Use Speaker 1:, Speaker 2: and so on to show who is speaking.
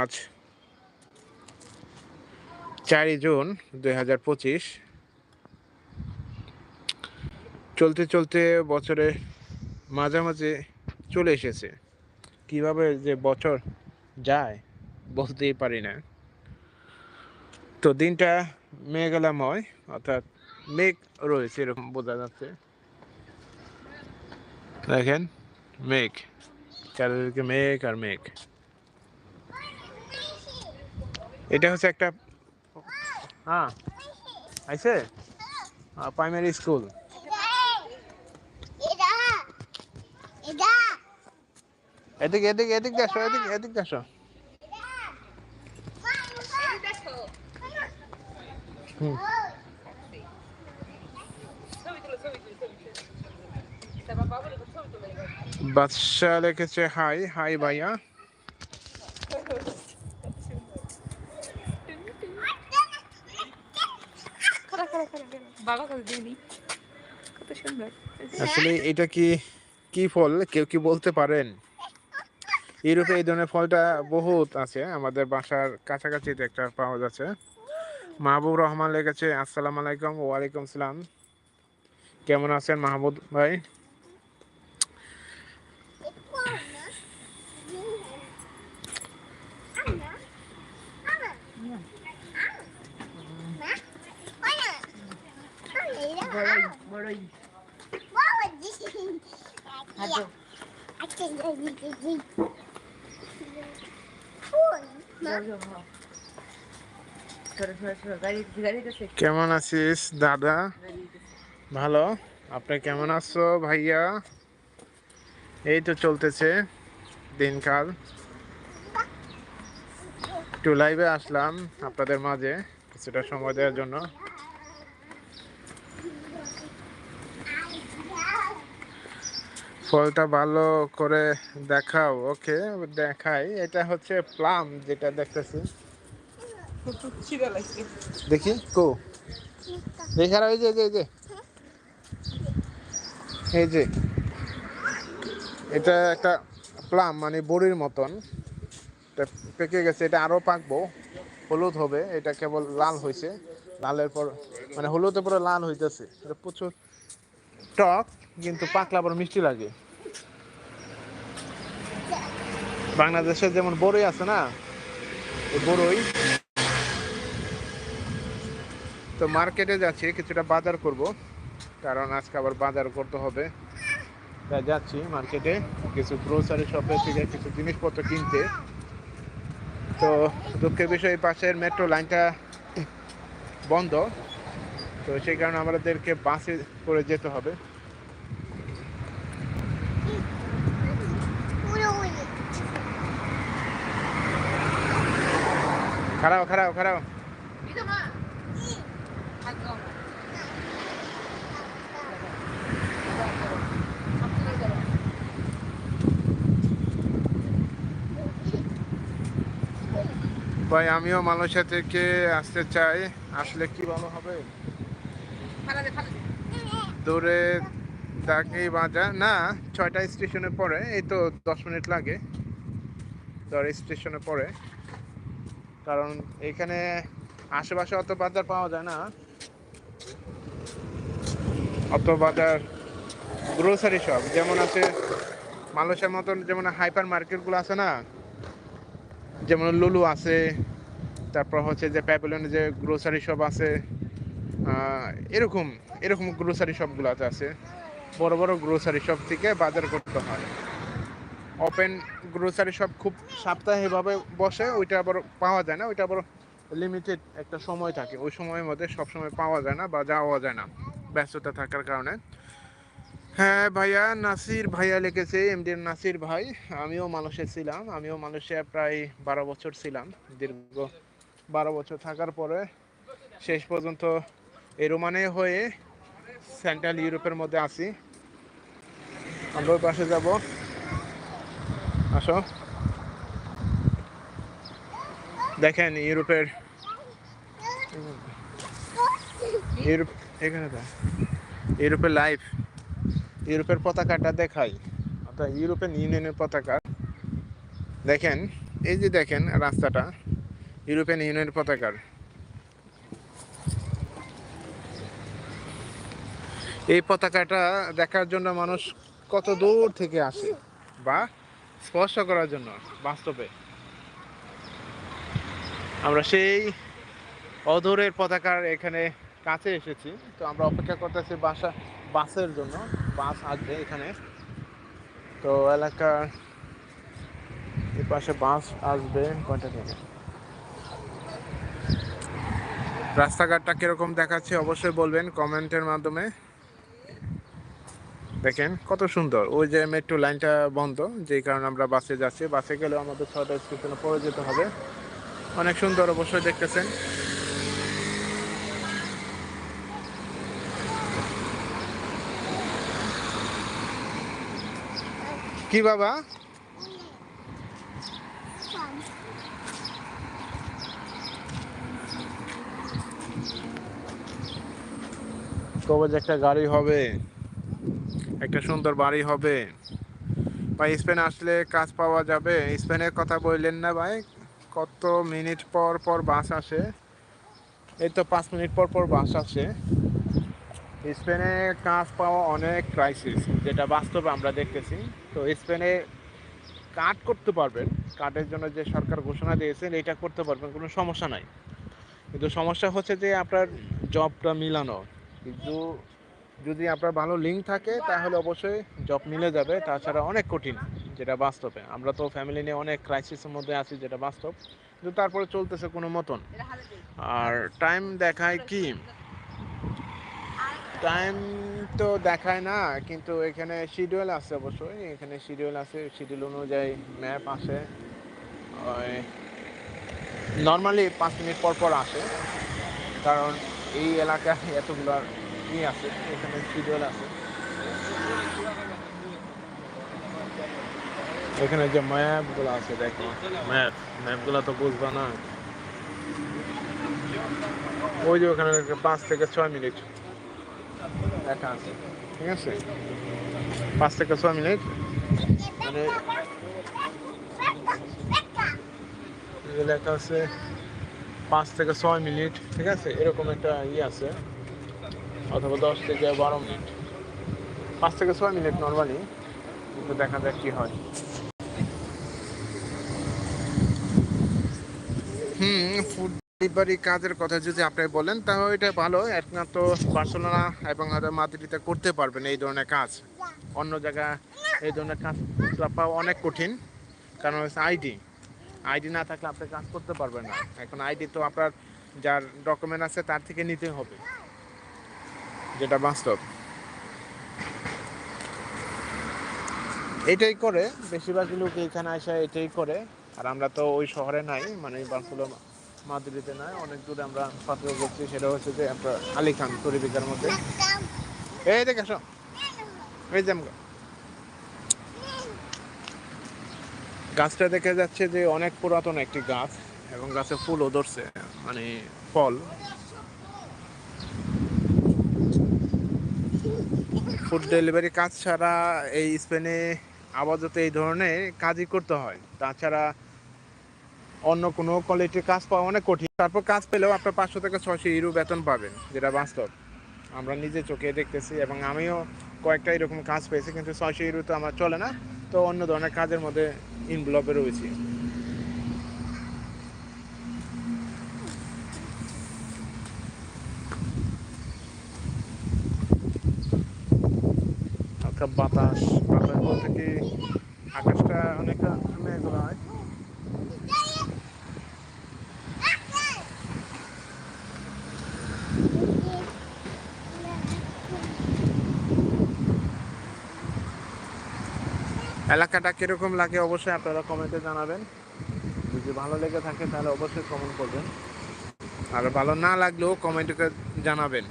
Speaker 1: আজ চারই জুন দুই হাজার পঁচিশ। চলতে চলতে বছরের মাঝামাঝি চলে এসেছে। কীভাবে যে বছর যায় বলতেই পারি না। তো দিনটা মেঘালাময় অর্থাৎ মেঘ রয়েছে এরকম বোঝা যাচ্ছে। দেখেন, মেঘ, চারিদিকে মেঘ আর মেঘ। এটা হচ্ছে একটা হ্যাঁ। আইছে? প্রাইমারি স্কুল এদিকে এদিকে এদিকে আসো এদিকে এদিকে আসো। হুম। বাদশা লিখেছে হাই হাই ভাইয়া। আসলে এটা কি কি ফল? কেউ কি বলতে পারেন? ইউরোপে এই ধরনের ফলটা বহুত আছে। আমাদের বাসার কাছাকাছিতে একটা পাওয়া যাচ্ছে। মাহবুব রহমান লেগেছে আসসালামু আলাইকুম, ওয়ালাইকুম সালাম। কেমন আছেন মাহবুব ভাই?
Speaker 2: বড়ই বড়ই হাঁটো।
Speaker 1: কেমন আছিস দাদা? ভালো? আপনি কেমন আছো ভাইয়া? এই তো চলতেছে দিনকাল। একটু লাইভে আসলাম আপনাদের মাঝে কিছুটা সময় দেওয়ার জন্য। ফলটা ভালো করে দেখাও ওকে দেখাই। এটা হচ্ছে প্লাম যেটা দেখতেছি। দেখি কো। দেখার ওই যে এই যে, এই যে। এই যে এটা একটা প্লাম মানে বড়ির মতন। এটা পেকে গেছে এটা আরও পাকবো। হলুদ হবে এটা কেবল লাল হয়েছে। লালের পর মানে হলুদের পরে লাল হইতেছে। এটা প্রচুর টক। কিন্তু পাকলে আবার মিষ্টি লাগে। বাংলাদেশে যেমন বড়ই আছে না বড়ই। তো মার্কেটে যাচ্ছি, কিছুটা বাজার করব, কারণ আজকে আবার বাজার করতে হবে। তাই যাচ্ছি মার্কেটে, কিছু গ্রোসারি শপে থেকে কিছু জিনিসপত্র কিনতে। তো দুঃখের বিষয় পাশের মেট্রো লাইনটা বন্ধ। তো সেই কারণে আমাদেরকে বাসে করে যেতে হবে। খারাপ খারাপ খারাপ ভাই, আমিও মালয়েশিয়া থেকে আসতে চাই। আসলে কি ভালো হবে? দূরে দাগি বাজার না, ছয়টা স্টেশনে পরে এই তো দশ মিনিট লাগে। ধর স্টেশনে পরে কারণ এখানে আশেপাশে অত বাজার পাওয়া যায় না। অত বাজার গ্রোসারি শপ যেমন আছে মালয়েশিয়ার মতন যেমন হাইপার মার্কেটগুলো আছে না, যেমন লুলু আছে, তারপর হচ্ছে যে প্যাভিলিয়নে যে গ্রোসারি শপ আছে এরকম এরকম গ্রোসারি শপগুলোতে আছে। বড় বড় গ্রোসারি শপ থেকে বাজার করতে হয়। ওপেন গ্রোসারি শপ খুব সাপ্তাহিকভাবে বসে, ওইটা আবার পাওয়া যায় না, ওইটা আবার লিমিটেড একটা সময় থাকে। ওই সময়ের মধ্যে সব সময় পাওয়া যায় না বা যাওয়া যায় না ব্যস্ততা থাকার কারণে। হ্যাঁ ভাইয়া, নাসির ভাইয়া লিখেছে এমডি নাসির ভাই। আমিও মালয়েশিয়া ছিলাম, আমিও মালয়েশিয়া প্রায় বারো বছর ছিলাম। দীর্ঘ বারো বছর থাকার পরে শেষ পর্যন্ত এই রোমানে হয়ে সেন্ট্রাল ইউরোপের মধ্যে আসি আমরা ওই পাশে যাব। আসো। দেখেন ইউরোপের ইউরোপ, এখানে ইউরোপের লাইফ ইউরোপের পতাকাটা দেখাই। অর্থাৎ ইউরোপিয়ান ইউনিয়নের পতাকা। দেখেন, এই যে দেখেন রাস্তাটা ইউরোপিয়ান ইউনিয়নের পতাকার। এই পতাকাটা দেখার জন্য মানুষ কত দূর থেকে আসে? বা স্পর্শ করার জন্য, বাস্তবে। আমরা সেই অধরের পতাকার এখানে কাছে এসেছি। তো আমরা অপেক্ষা করতেছি বাসা, বাসের জন্য। বাস আসবে এখানে। তো এলাকার এই পাশে বাস আসবে কয়টা থেকে? রাস্তাঘাটটা কীরকম দেখাচ্ছে অবশ্যই বলবেন কমেন্টের মাধ্যমে। দেখেন কত সুন্দর। ওই যে মেট্রো লাইনটা বন্ধ, যেই কারণে আমরা বাসে যাচ্ছি। বাসে গেলে আমাদের ছয়টা স্টেশনে পড়ে যেতে হবে। অনেক সুন্দর অবশ্যই দেখতেছেন। কি বাবা? কবে যে একটা গাড়ি হবে। একটা সুন্দর বাড়ি হবে। ভাই, স্পেন আসলে কাজ পাওয়া যাবে। স্পেনের কথা বললেন না ভাই, কত মিনিট পর পর বাস আসে। এই তো পাঁচ মিনিট পর পর বাস আসে। স্পেনে কাজ পাওয়া অনেক ক্রাইসিস যেটা বাস্তবে আমরা দেখতেছি। তো স্পেনে কাট করতে পারবেন। কাটের জন্য যে সরকার ঘোষণা দিয়েছেন, এটা করতে পারবেন, কোনো সমস্যা নাই। কিন্তু সমস্যা হচ্ছে যে আপনার জবটা মিলানো। কিন্তু যদি আপনার ভালো লিঙ্ক থাকে, তাহলে অবশ্যই জব মিলে যাবে। তাছাড়া অনেক কঠিন, যেটা বাস্তবে। আমরা তো ফ্যামিলি নিয়ে অনেক ক্রাইসিসের মধ্যে আছি, যেটা বাস্তব। কিন্তু তারপরে চলতেছে কোনো মতন। আর টাইম দেখায় কি? টাইম তো দেখায় না, কিন্তু এখানে শিডিউল আছে অবশ্যই। এখানে শিডিউল আছে শিডিউল অনুযায়ী ম্যাপ আসে। ওই নর্মালি পাঁচ মিনিট পর পর আসে। কারণ এই এলাকায় এতগুলো ই আছে এখানে শিডিউল আছে। এখানে যে ম্যাপগুলো আছে দেখো। ম্যাপ ম্যাপগুলো তো বুঝবা না। ওই যে ওখানে পাঁচ থেকে ছয় মিনিট। লেখা আছে। ঠিক আছে? পাঁচ থেকে ছয় মিনিট। মানে লেখা আছে পাঁচ থেকে ছয় মিনিট। ঠিক আছে? এরকম একটা ইয়ে আছে। অথবা দশ থেকে বারো মিনিট। পাঁচ থেকে ছয় মিনিট নর্মালি কিন্তু দেখা যাক কি হয়। হুম ফুড ডেলিভারি কাজের কথা যদি আপনি বলেন, তাহলে এটা ভালো। একমাত্র বার্সেলোনা এবং মাদ্রিদে করতে পারবেন এই ধরনের কাজ। অন্য জায়গা এই ধরনের কাজ পাওয়া অনেক কঠিন। কারণ হচ্ছে আইডি। আইডি না থাকলে আপনি কাজ করতে পারবেন না। এখন আইডি তো আপনার যার ডকুমেন্ট আছে, তার থেকে নিতে হবে। যেটা বাস্তব। এটাই করে, বেশিরভাগ লোক এখানে আসে এটাই করে। আর আমরা তো ওই শহরে নাই মানে বার্সেলোনা, মাদ্রিদে নাই, অনেক দূরে আমরা পাত্র করছি সেটা হচ্ছে যে আপনার আলী খান, তরিবিকার মধ্যে। এই দেখে আসো। এই যে গাছটা দেখা যাচ্ছে যে অনেক পুরাতন একটি গাছ, এবং গাছে ফুলও ধরছে মানে ফল। ফুড ডেলিভারি কাজ ছাড়া এই স্পেনে আপাতত এই ধরনের কাজই করতে হয়। তাছাড়া অন্য কোনো কোয়ালিটির কাজ পাওয়া অনেক কঠিন। তারপর কাজ পেলেও আপনার পাঁচশো থেকে ছশো ইউরো বেতন পাবেন, যেটা বাস্তব। আমরা নিজে চোখে দেখতেছি এবং আমিও কয়েকটা এরকম কাজ পেয়েছি, কিন্তু ছয়শো ইউরো তো আমার চলে না। তো অন্য ধরনের কাজের মধ্যে ইনভলভে রয়েছি। হালকা বাতাস বাতাস বলতে কি আকাশটা অনেকটা মেঘলা হয়। এলাকাটা কীরকম লাগে অবশ্যই আপনারা কমেন্টে জানাবেন। যদি ভালো লেগে থাকে তাহলে অবশ্যই কমেন্ট করবেন। আর ভালো না লাগলেও কমেন্টে জানাবেন।